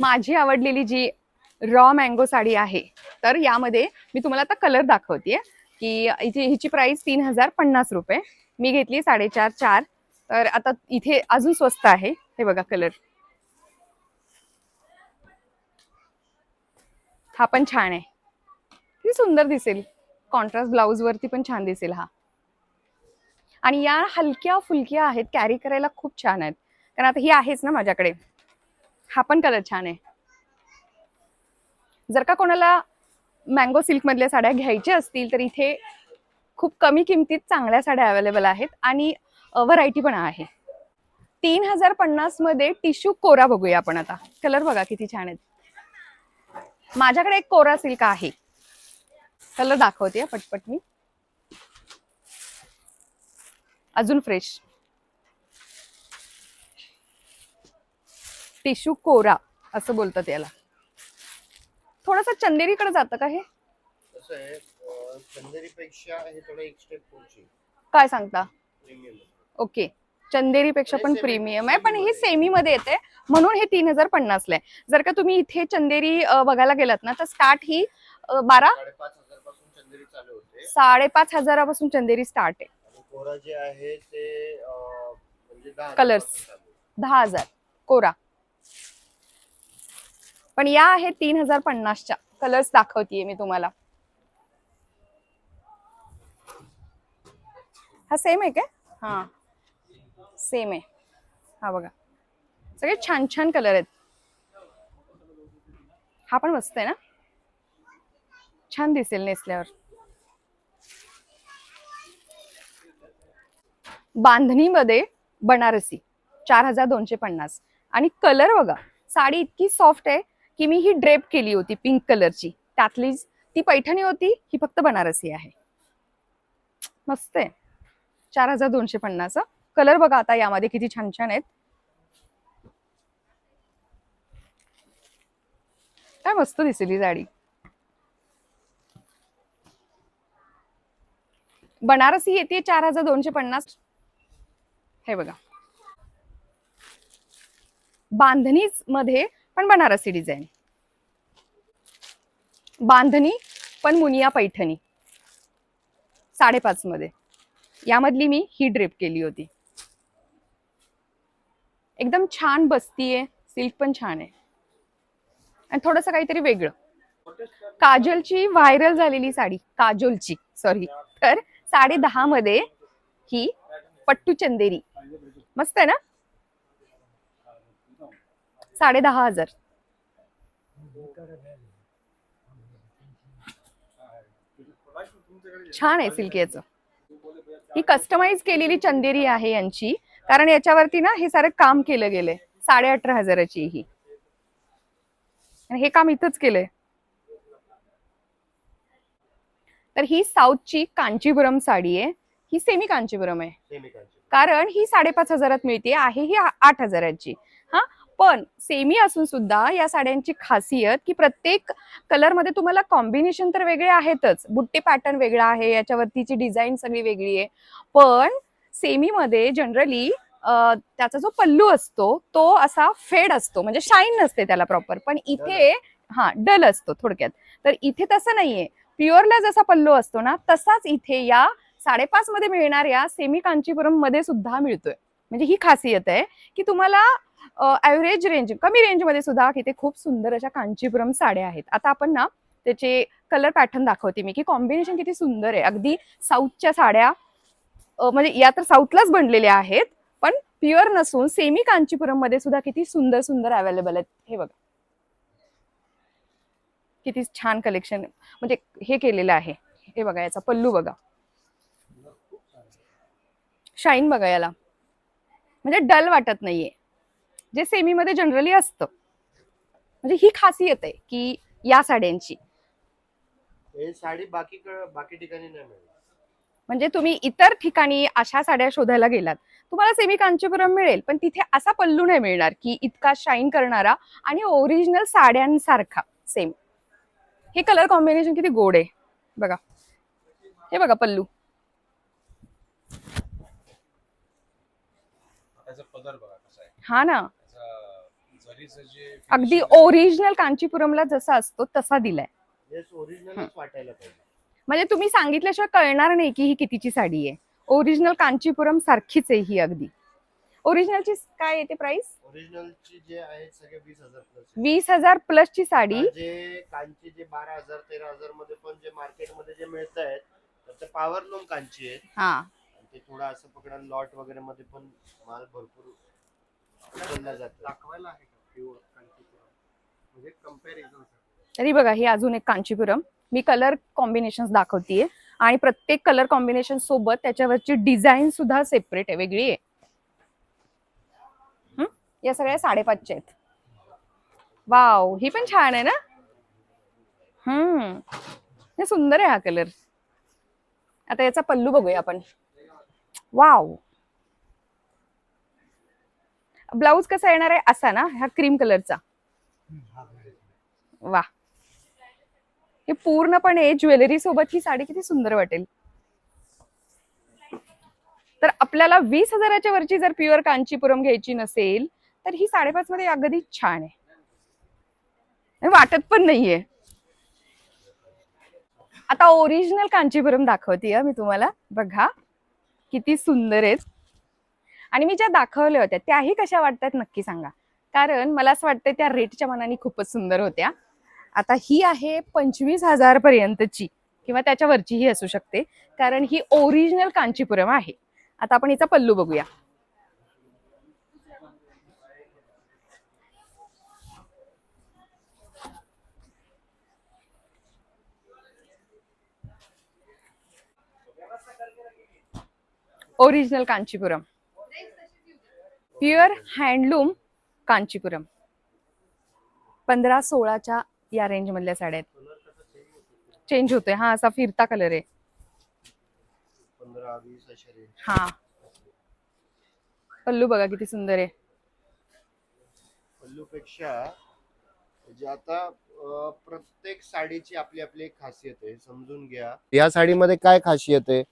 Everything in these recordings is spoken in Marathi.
माझी आवडलेली जी रॉ मँगो साडी आहे तर यामध्ये मी तुम्हाला आता कलर दाखवते की इथे हिची प्राइस तीन हजार पन्नास रुपये. मी घेतली साडेचार चार. तर आता इथे अजून स्वस्त आहे. हे बघा कलर. हा पण छान आहे. किती सुंदर दिसेल. कॉन्ट्रास्ट ब्लाऊज वरती पण छान दिसेल हा. आणि या हलक्या फुलक्या आहेत कॅरी करायला खूप छान आहेत. कारण आता ही आहेच ना माझ्याकडे. हा पण कलर छान आहे. जर का कोणाला मँगो सिल्क मधल्या साड्या घ्यायच्या असतील तर इथे खूप कमी किमतीत चांगल्या साड्या अवेलेबल आहेत आणि व्हरायटी पण आहे. तीन हजार पन्नासमध्ये टिश्यू कोरा बघूया आपण आता. कलर बघा किती छान आहेत. माझ्याकडे एक कोरा सिल्क आहे. कलर दाखवते पटपट मी. अजून फ्रेश टिश्यू कोरा असं बोलतात याला. थोडस चंदेरीकडे जातं का हे? हे काय सांगता? ओके. चंदेरीपेक्षा पण हे प्रीमियम आहे पण हे सेमी मध्ये येते. म्हणून हे तीन हजार पन्नासला आहे जर का तुम्ही इथे चंदेरी बघायला गेलात ना तर स्टार्ट ही बारा? साडेपाच चंदेरी हजारापासून चंदेरी स्टार्ट आहे. कोरा जे आहे ते अं, म्हणजे. दहा हजार. कोरा. पण या आहेत तीन हजार पन्नासच्या. कलर्स दाखवतीये मी तुम्हाला. हा सेम आहे का? हा. सेम आहे. हा बघा. सगळे छान छान कलर आहेत. हा पण मस्त आहे ना? छान दिसेल नेसल्यावर. बांधणीमध्ये बनारसी चार हजार दोनशे पन्नास. आणि कलर बघा साडी इतकी सॉफ्ट आहे की मी ही ड्रेप केली होती पिंक कलरची. त्यातलीच ती पैठणी होती ही फक्त बनारसी आहे. मस्त आहे. चार हजार दोनशे पन्नास कलर बघा आता यामध्ये किती छान छान आहेत. काय मस्त दिसेल ही साडी. बनारसी येते चार हजार दोनशे पन्नास. हे बघा. बांधणीच मध्ये पण बनारसी डिझाईन. बांधणी पण मुनिया पैठणी. साडेपाच मध्ये. यामधली मी ही ड्रेप केली होती. एकदम छान बसतीये सिल्क पण छान आहे. आणि थोडस काहीतरी वेगळं. काजलची व्हायरल झालेली साडी काजोलची सॉरी तर साडे दहा मध्ये ही पट्टू चंदेरी. मस्त आहे ना? साडे दहा हजार. छान आहे सिल्क याचं ही कस्टमाइज केलेली चंदेरी आहे यांची. कारण याच्यावरती ना हे सारं काम केलं गेलंय. साडे अठरा हजाराची ही. आणि हे काम इथंच केलंय. तर ही साऊथची कांचीपुरम साडी आहे. ही सेमी कांचीपुरम आहे. कारण ही साडेपाच हजारात मिळते. आहे ही आठ हजाराची. पण सेमी असून सुद्धा या साड्यांची खासियत की प्रत्येक कलरमध्ये तुम्हाला कॉम्बिनेशन तर वेगळे आहेतच. बुट्टे पॅटर्न वेगळा आहे याच्यावरतीची डिझाईन सगळी वेगळी आहे. पण सेमी मध्ये जनरली त्याचा जो पल्लू असतो तो असा फेड असतो. म्हणजे शाईन नसते त्याला प्रॉपर पण इथे हा डल असतो थोडक्यात. तर इथे तसं नाहीये. प्युअरला जसा पल्लू असतो ना तसाच इथे या साडेपाच मध्ये मिळणाऱ्या सेमी कांचीपुरममध्ये सुद्धा मिळतोय. म्हणजे ही खासियत आहे की तुम्हाला ॲव्हरेज रेंज कमी रेंजमध्ये सुद्धा तिथे खूप सुंदर अशा कांचीपुरम साड्या आहेत. आता आपण ना त्याचे कलर पॅटर्न दाखवते मी की कॉम्बिनेशन किती सुंदर आहे. अगदी साऊथच्या साड्या म्हणजे या तर साऊथलाच बनलेल्या आहेत पण प्युअर नसून सेमी कांचीपुरममध्ये सुद्धा किती सुंदर सुंदर अवेलेबल आहेत. हे बघा. किती छान कलेक्शन म्हणजे हे केलेलं आहे. हे बघा याचा पल्लू बघा. शाईन बघा याला. म्हणजे डल वाटत नाहीये. जे सेमी मध्ये जनरली असतं. म्हणजे ही खासियत आहे की या साड्यांची. हे साडी बाकी बाकी ठिकाणी नाही म्हणजे तुम्ही इतर ठिकाणी अशा साड्या शोधायला गेलात तुम्हाला सेमी कांचीपुरम मिळेल पण तिथे असा पल्लू नाही मिळणार की इतका शाईन करणारा आणि ओरिजिनल साड्यांसारखा सेम हे कलर कॉम्बिनेशन किती गोड आहे. बघा. हे बघा पल्लू त्याचा पदर बघा कसा आहे हा ना. अगदी आहे, ओरिजिनल कांचीपुरमला जसा असतो तसा दिलाय. येस ओरिजिनलच वाटायला पाहिजे. म्हणजे तुम्ही सांगितल्याशिवाय कळणार नाही की ही कितीची साडी आहे. ओरिजिनल कांचीपुरम सारखीच आहे ही अगदी. ओरिजिनलची काय येते प्राइस ओरिजिनलची जे आहेत सगळे वीस हजार प्लस वीस हजार प्लसची साडी. जे कांची जे बारा हजार तेरा हजारमध्ये पण जे मार्केटमध्ये जे मिळत आहेत तर ते पॉवर लूम कांची आहेत. हा. ते थोडं असं पकडा लॉट वगैरे मध्ये पण माल भरपूर उचलला जातो. दाखवायला आहे का? प्युअर कांचीपुरम. म्हणजे कंपॅरिझन तरी बघा ही अजून एक कांचीपुरम. मी कलर कॉम्बिनेशन दाखवतीये. आणि प्रत्येक कलर कॉम्बिनेशन सोबत त्याच्यावरची डिझाईन सुद्धा सेपरेट आहे. वेगळी आहे. हं? या सगळ्या साडेपाचशे आहेत. वाव ही पण छान आहे ना? हम्म हे सुंदर आहे हा कलर आता याचा पल्लू बघूया आपण. वाव ब्लाऊज कसा येणार आहे? असा ना? ह्या क्रीम कलरचा वा हे पूर्णपणे ज्वेलरी सोबत ही साडी किती सुंदर वाटेल. तर आपल्याला वीस हजाराच्या वरची जर प्युअर कांचीपुरम घ्यायची नसेल तर ही साडेपाच मध्ये अगदी छान आहे. वाटत पण नाहीये. आता ओरिजिनल कांचीपुरम दाखवते मी तुम्हाला. बघा. किती सुंदर आहेत. आणि मी ज्या दाखवल्या होत्या त्याही कशा वाटतात नक्की सांगा. कारण मला असं वाटतं त्या रेटच्या मनाने खूपच सुंदर होत्या. आता ही आहे पंचवीस हजार पर्यंतची किंवा त्याच्यावरचीही असू शकते. कारण ही ओरिजिनल कांचीपुरम आहे. आता आपण हिचा पल्लू बघूया. Original Kanchipuram. Pure handloom Kanchipuram. पंधरा सोळाच्या या रेंज मधल्या साड्या आहेत. चेंज होतोय. हा असा फिरता कलर आहे. हा. पल्लू बघा किती सुंदर आहे. पल्लूपेक्षा म्हणजे आता प्रत्येक साडीची आपली आपली खासियत आहे. समजून घ्या. या साडीमध्ये काय खासियत आहे?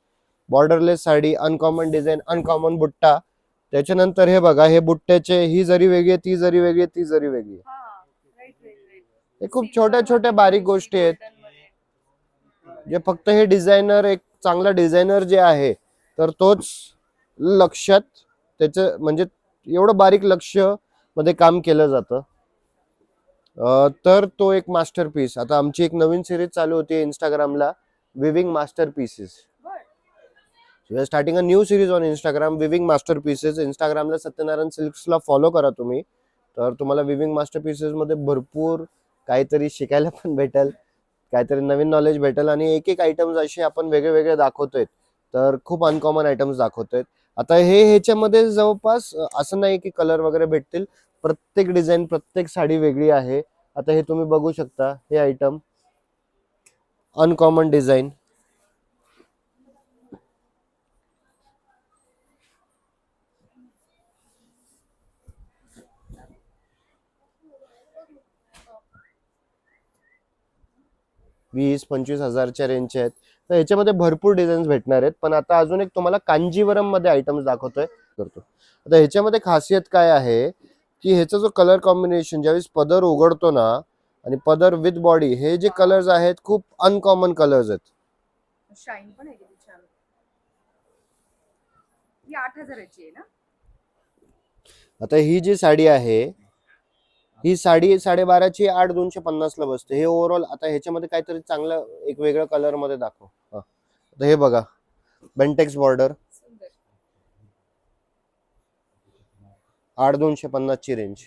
Borderless sari uncommon design uncommon बुट्टा. त्याच्यानंतर हे बघा हे बुट्ट्याचे ही जरी वेगळी ती जरी वेगळी आहे ती जरी वेगळी हे खूप छोट्या छोट्या बारीक गोष्टी आहेत. जे फक्त हे डिझायनर एक चांगला डिझायनर जे आहे तर तोच लक्षात त्याचं म्हणजे एवढं बारीक लक्षमध्ये काम केलं जातं. तर तो एक मास्टर पीस आता आमची एक नवीन सिरीज चालू होती इंस्टाग्रामला weaving master pieces we are starting a new series on Instagram weaving master pieces इंस्टाग्रामला Satyanarayan सिल्क्सला फॉलो करा तुम्ही. तर तुम्हाला विविंग मास्टर पीसेसमध्ये भरपूर काहीतरी शिकायला पण भेटेल काहीतरी नवीन नॉलेज भेटेल आणि एक एक आयटम्स असे आपण वेगळे वेगळे दाखवतोय. तर खूप अनकॉमन आयटम्स दाखवतोय. आता हे ह्याच्यामध्ये जवळपास असं नाही की कलर वगैरे भेटतील. प्रत्येक डिझाईन प्रत्येक साडी वेगळी आहे. आता हे तुम्ही बघू शकता हे आयटम अनकॉमन डिझाईन वीस पंचवीस हजारच्या रेंजचे आहेत. तर ह्याच्यामध्ये भरपूर डिझाईन्स भेटणार आहेत. पण आता अजून एक तुम्हाला कांजीवरममध्ये आयटम्स दाखवतोय. करतो. आता ह्याच्यामध्ये खासियत काय आहे की ह्याचा जो कलर कॉम्बिनेशन ज्यावेळेस पदर उघडतो ना आणि पदर विथ बॉडी हे जे कलर्स आहेत खूप अनकॉमन कलर्स आहेत. शाईन पण आहे किती छान. ही आठ हजाराची आहे ना? आता ही जी साडी आहे ही साडी साडेबाराची आठ दोनशे पन्नासला बसते. हे ओव्हरऑल आता ह्याच्यामध्ये काहीतरी चांगलं एक वेगळं कलरमध्ये दाखव. तर हे बघा. बेंटेक्स बॉर्डर आठ दोनशे पन्नासची रेंज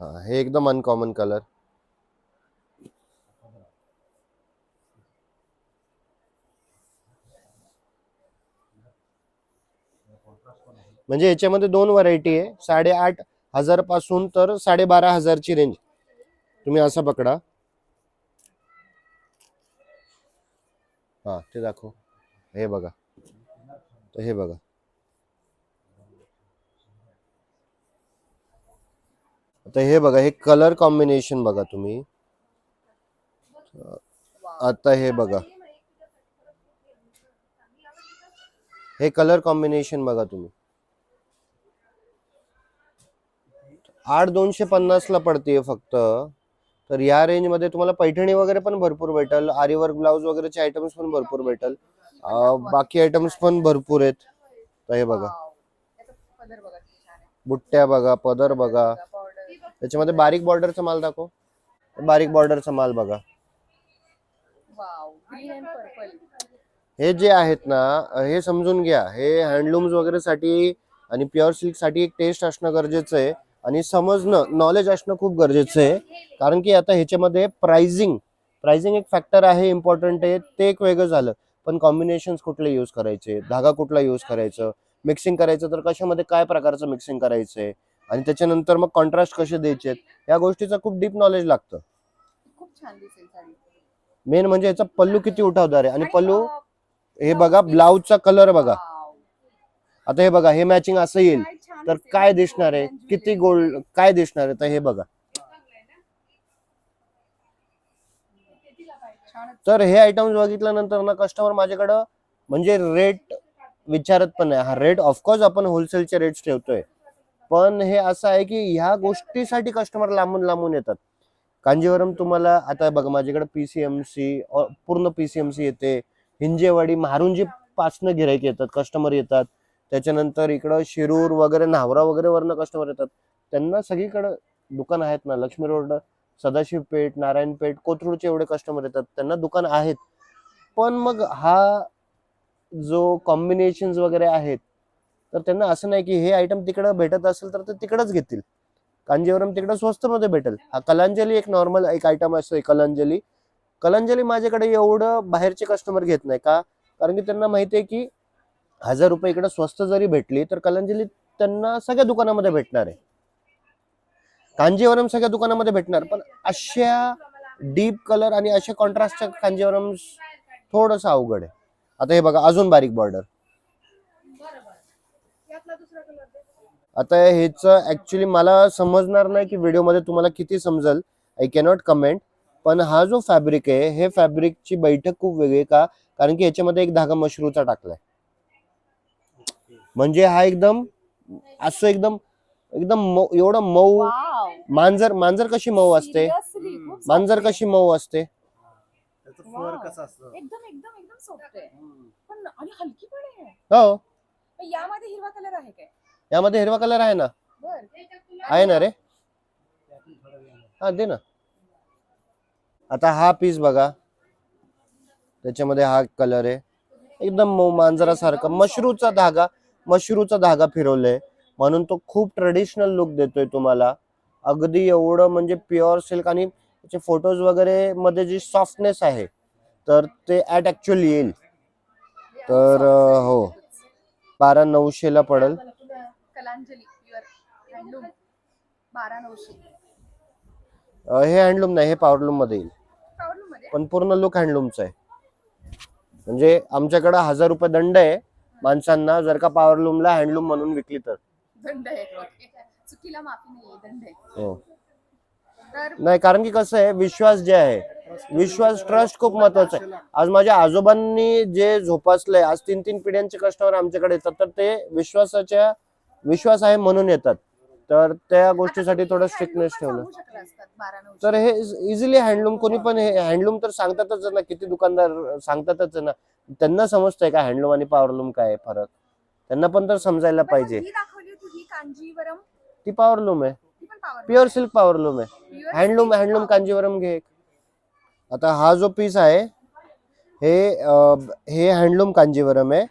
हा हे एकदम अनकॉमन कलर म्हणजे याच्यामध्ये दोन व्हरायटी आहे. साडेआठ हजारपासून तर साडेबारा हजारची रेंज तुम्ही असा पकडा. हा ते दाखव. हे बघा. तर हे बघा. आता हे बघा हे कलर कॉम्बिनेशन बघा तुम्ही. आता हे बघा. हे कलर कॉम्बिनेशन बघा तुम्ही. आठ दोनशे पन्नासला पडते फक्त. तर या रेंजमध्ये तुम्हाला पैठणी वगैरे पण भरपूर भेटल. आरीवर्क ब्लाऊज वगैरेचे आयटम्स पण भरपूर भेटल. बाकी आयटम्स पण भरपूर आहेत. तर हे बघा. बुट्ट्या बघा पदर बघा. त्याच्यामध्ये बारीक बॉर्डरचा माल दाखव. बारीक बॉर्डरचा माल बघा. हे जे आहेत ना हे समजून घ्या. हे हँडलूम्स वगैरे साठी आणि प्युअर सिल्कसाठी एक टेस्ट असणं गरजेचं आहे. आणि समजणं नॉलेज असणं खूप गरजेचं आहे. कारण की आता ह्याच्यामध्ये प्राइसिंग प्राइसिंग एक फॅक्टर आहे इम्पॉर्टंट आहे. ते एक वेगळं झालं. पण कॉम्बिनेशन कुठले यूज करायचे? धागा कुठला यूज करायचं? मिक्सिंग करायचं तर कशामध्ये काय प्रकारचं मिक्सिंग करायचंय? आणि त्याच्यानंतर मग कॉन्ट्रास्ट कसे द्यायचे या गोष्टीचं खूप डीप नॉलेज लागतं. खूप छान मेन म्हणजे याचा पल्लू किती उठावदार आहे. आणि पल्लू हे बघा ब्लाऊजचा कलर बघा. आता हे बघा हे मॅचिंग असं येईल. तर. काय दिसणार आहे? किती गोल्ड काय दिसणार आहे? तर हे बघा. तर हे आयटम्स बघितल्यानंतर ना कस्टमर माझ्याकडं म्हणजे रेट विचारत पण नाही. हा रेट ऑफकोर्स आपण होलसेलचे रेट्स ठेवतोय. पण हे असं आहे की ह्या गोष्टीसाठी कस्टमर लांबून लांबून येतात. कांजीवरम तुम्हाला आता बघा माझ्याकडे पीसीएमसी पूर्ण पीसीएमसी येते. हिंजेवाडी महारुंजी पासनं गिराईक येतात. कस्टमर येतात. त्याच्यानंतर इकडं शिरूर वगैरे न्हावरा वगैरे वरनं कस्टमर येतात. त्यांना सगळीकडं दुकान आहेत ना. लक्ष्मी रोड सदाशिव पेठ नारायण पेठ कोथरूडचे एवढे कस्टमर येतात. त्यांना दुकान आहेत. पण मग हा जो कॉम्बिनेशन वगैरे आहेत तर त्यांना असं नाही की हे आयटम तिकडं भेटत असेल तर ते तिकडंच घेतील. कांजीवरम तिकडं स्वस्तमध्ये भेटेल. हा कलांजली एक नॉर्मल एक आयटम असतो कलांजली. कलांजली माझ्याकडे एवढं बाहेरचे कस्टमर घेत नाही का? कारण की त्यांना माहिती आहे की हजार रुपये इकडे स्वस्त जरी भेटली तर कलांजली त्यांना सगळ्या दुकानामध्ये भेटणार आहे. कांजीवरम सगळ्या दुकानामध्ये भेटणार पण अशा डीप कलर आणि अशा कॉन्ट्रास्टच्या कांजीवरम थोडस अवघड आहे. आता हे बघा अजून बारीक बॉर्डर आता हेच ऍक्च्युली मला समजणार नाही की व्हिडिओमध्ये तुम्हाला किती समजेल. आय कॅनॉट कमेंट पण हा जो फॅब्रिक आहे हे फॅब्रिकची बैठक खूप वेगळी आहे का? कारण की याच्यामध्ये एक धागा मशरूचा टाकलाय. म्हणजे हा एकदम असं एकदम एकदम मऊ- एवढं मऊ. मांजर मांजर कशी मऊ असते? Seriously, खूप soft मांजर आहे. कशी मऊ असते? त्याचं फर Wow. कसं असतं? एकदम एकदम एकदम सॉफ्ट आहे पण आणि हलकी पण आहे. हो. पण यामध्ये हिरवा कलर आहे काय? यामध्ये हिरवा कलर आहे ना? बर. आहे ना रे? त्यातून थोडं वेगळं. हा दे ना. आता हा पीस बघा. त्याच्यामध्ये हा कलर आहे. एकदम मऊ मांजरासारखा. मशरूचा धागा. मशरूचा धागा फिरवलाय. म्हणून तो खूप ट्रेडिशनल लुक देतोय तुम्हाला. अगदी एवढं म्हणजे प्युअर सिल्क आणि त्याचे फोटोज वगैरे मध्ये जी सॉफ्टनेस आहे तर ते ऍट ऍक्च्युअल येईल. तर हो. बारा नऊशेला पडेल. हे हँडलूम नाही हे पॉवरलूममध्ये येईल. पण पूर्ण लुक हँडलूमचा आहे. म्हणजे आमच्याकडे हजार रुपये दंड आहे. माणसांना जर का पॉवरलूमला हँडलूम म्हणून विकली तर. दंड आहे. ओके. चुकीला माफी नाही दंड आहे. हो. तर नाही कारण की कसं आहे विश्वास जे आहे विश्वास ट्रस्ट खूप महत्त्वाचा आहे. आज माझ्या आजोबांनी जे झोपासलंय आज तीन तीन पिढ्यांचे कस्टमर आमच्याकडे येतात तर ते विश्वासाच्या विश्वास आहे म्हणून येतात. तर त्या गोष्टीसाठी थोडं स्ट्रिक्टनेस ठेवलं. तर हे इझिली हँडलूम कोणी पण हे हँडलूम तर सांगतातच ना किती दुकानदार सांगतातच ना त्यांना समजतंय का हँडलूम आणि पॉवरलूम काय फरक? त्यांना पण तर समजायला पाहिजे. ती पॉवरलूम आहे. प्युअर सिल्क पॉवरलूम आहे. हँडलूम हँडलूम कांजीवरम घे. आता हा जो पीस आहे हे हे हँडलूम कांजीवरम आहे.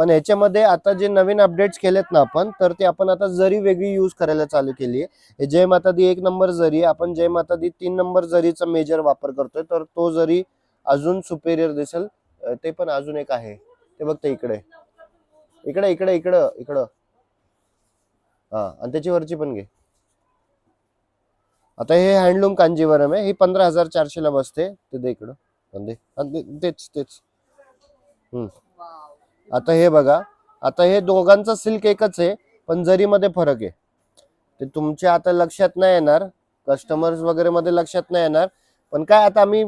पण ह्याच्यामध्ये आता जे नवीन अपडेट्स केलेत ना आपण तर ते आपण आता जरी वेगळी यूज करायला चालू केली आहे. जय माता दी एक नंबर जरी आहे. आपण जय माता दी तीन नंबर जरीचा मेजर वापर करतोय तर तो जरी अजून सुपेरियर दिसेल ते पण अजून एक आहे. ते बघते इकडे. इकडे इकडे इकडं इकडं. हा आणि त्याची वरची पण घे. आता हे हँडलूम कांजीवरम आहे ही पंधरा हजार चारशेला बसते. ते दे इकडं. पण दे. आणि तेच तेच. आता हे बघा आता हे दोघांचं सिल्क एकच आहे पण जरीमध्ये फरक आहे. ते तुमच्या आता लक्षात नाही येणार कस्टमर्स वगैरे मध्ये लक्षात नाही येणार पण काय आता आम्ही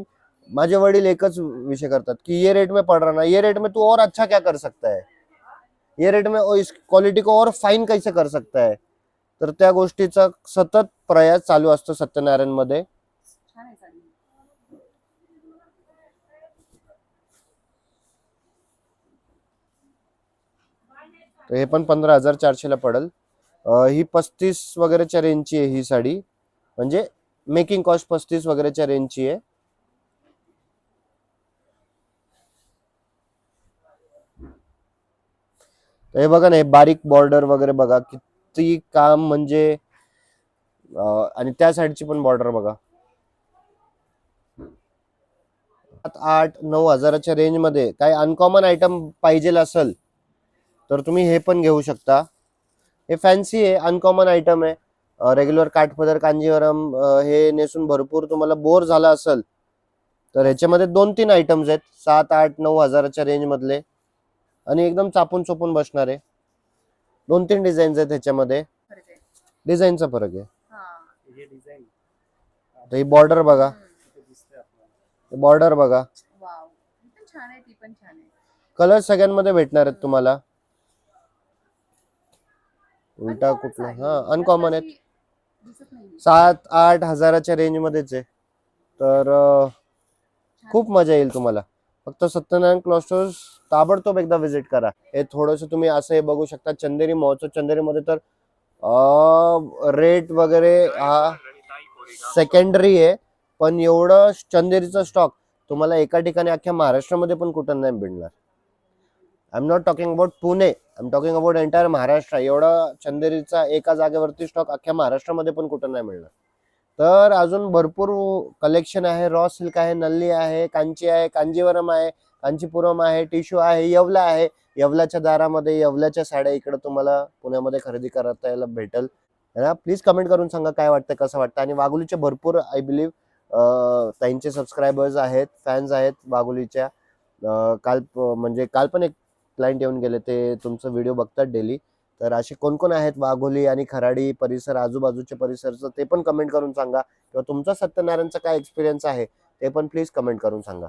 माझे वडील एकच विषय करतात की ये रेट में पड़ रहा ना ये रेट में तू और अच्छा क्या कर सकता है? ये रेट में इस क्वालिटी को और फाईन कैसे कर सकता है? तर त्या गोष्टीचा सतत प्रयास चालू असतो सत्यनारायणमध्ये छान आहे साडी तर हे पण पंधरा हजार चारशेला पडेल. ही पस्तीस वगैरेच्या रेंजची आहे ही साडी. म्हणजे मेकिंग कॉस्ट पस्तीस वगैरेच्या रेंजची आहे. हे बघा ना हे बारीक बॉर्डर वगैरे बघा. किती काम म्हणजे आणि त्या साईडची पण बॉर्डर बघा. सात आठ नऊ हजाराच्या रेंजमध्ये काही अनकॉमन आयटम पाहिजे असेल तर तुम्ही हे पण घेऊ शकता. हे फॅन्सी आहे अनकॉमन आयटम आहे. रेग्युलर काठपदर कांजीवरम हे नेसून भरपूर तुम्हाला बोर झाला असेल तर ह्याच्यामध्ये दोन तीन आयटम्स आहेत. सात आठ नऊ हजाराच्या रेंज मधले. आणि एकदम चापून चोपून बसणारे दोन तीन डिझाईन्स आहेत ह्याच्यामध्ये. आहे. डिझाईनचा फरक आहे. तर ही बॉर्डर बघा. बॉर्डर बघा. आहे आहे. कलर सगळ्यांमध्ये भेटणार आहेत तुम्हाला. उलटा कुठला. हा अनकॉमन आहेत. सात आठ हजाराच्या रेंज मध्येच आहे. तर खूप मजा येईल तुम्हाला. फक्त सत्यनारायण क्लॉथ स्टोअर्स ताबडतोब एकदा व्हिजिट करा. हे थोडंसं तुम्ही असं हे बघू शकता चंदेरी महोत्सव. चंदेरीमध्ये तर रेट वगैरे हा सेकंडरी आहे. पण एवढं चंदेरीचं स्टॉक तुम्हाला एका ठिकाणी अख्ख्या महाराष्ट्रामध्ये पण कुठं नाही भेटणार I am not talking about Pune I am talking about entire Maharashtra एवढा चंदेरीचा एका जागेवरती स्टॉक अख्ख्या महाराष्ट्रामध्ये पण कुठं नाही मिळणार. तर अजून भरपूर कलेक्शन आहे. रॉ सिल्क आहे नल्ली आहे कांची आहे कांजीवरम आहे कांचीपुरम आहे टिश्यू आहे येवला आहे. यवलाच्या दारामध्ये येवल्याच्या साड्या इकडे तुम्हाला पुण्यामध्ये खरेदी करता यायला भेटेल. ना? प्लीज कमेंट करून सांगा काय वाटतं कसं वाटतं? आणि वाघोलीचे भरपूर आय बिलीव्ह त्यांचे सबस्क्रायबर्स आहेत फॅन्स आहेत वाघोलीच्या. काल म्हणजे काल पण एक क्लायंट येऊन गेले. ते तुमचं व्हिडिओ बघतात डेली तर असे कोण कोण आहेत? वाघोली आणि खराडी परिसर आजूबाजूचे परिसरचं ते पण कमेंट करून सांगा. किंवा तुमचा सत्यनारायणचा काय एक्सपिरियन्स आहे ते पण प्लीज कमेंट करून सांगा.